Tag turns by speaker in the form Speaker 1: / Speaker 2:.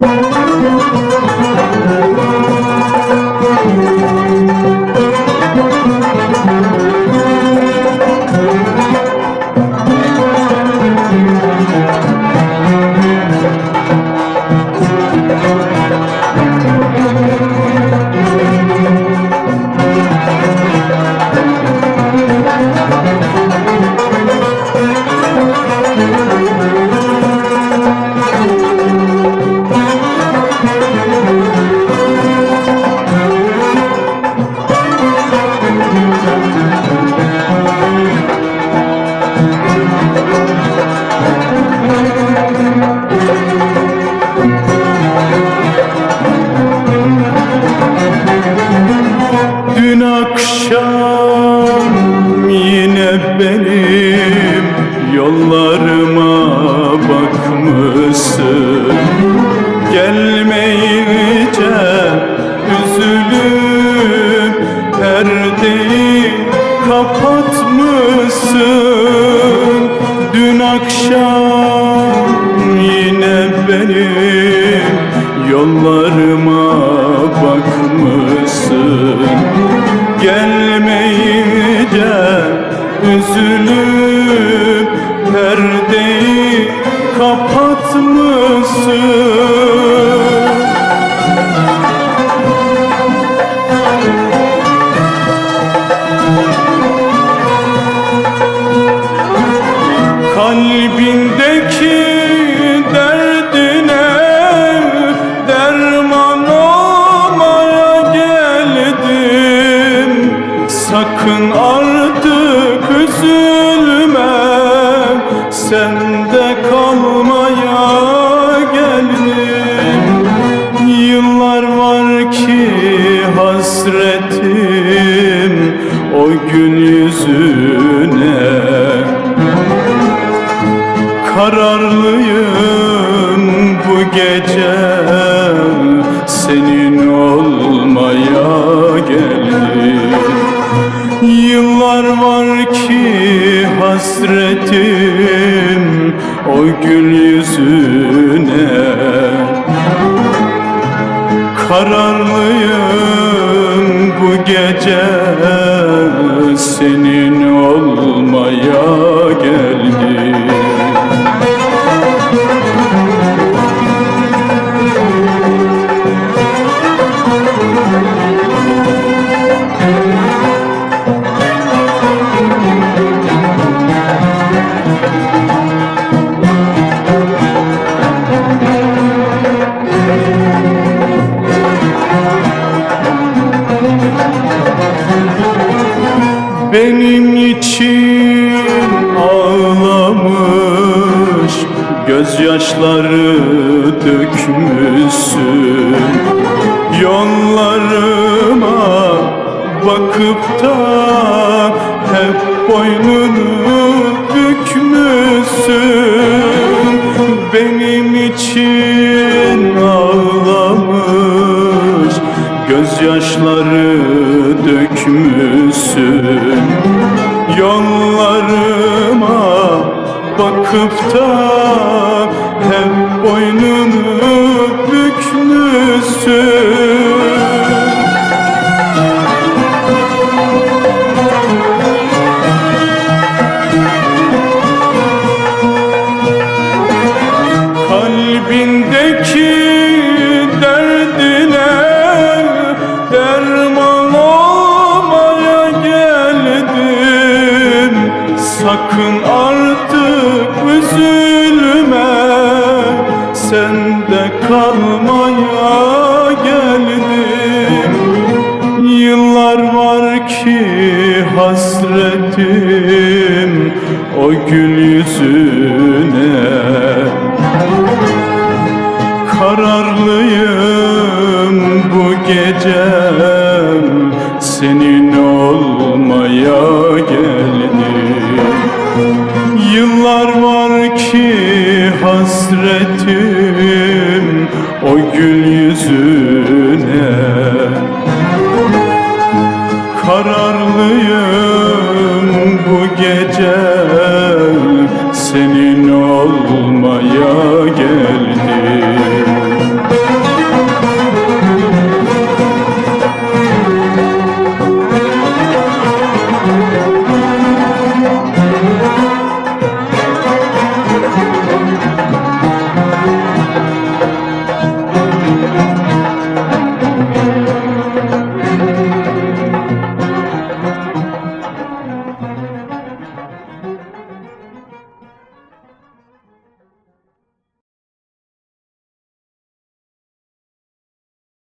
Speaker 1: Dün benim yollarıma bakmışsın. Gelmeyince üzülüp perdeyi kapatmışsın. Dün akşam yine benim üzülüp perdeyi kapatmışsın sende kalmaya geldim Yıllar var ki hasretim o gün yüzüne. Kararlıyım bu gece senin hasretim o gül yüzüne. Kararlıyım bu gece senin olmaya geldim Benim için ağlamış Gözyaşları dökmüşsün. Yollarıma bakıp da Hep boynunu bükmüşsün. Benim için ağlamış Gözyaşları dökmüşsün Yollarıma bakıp da Hep boynunu bükmüşsün Kalbindeki Sakın artık üzülme sende kalmaya geldim Yıllar var ki hasretim o gül yüzüne. Kararlıyım bu gece senin yıllar var ki hasretim o gül yüzüne. Kararlıyım.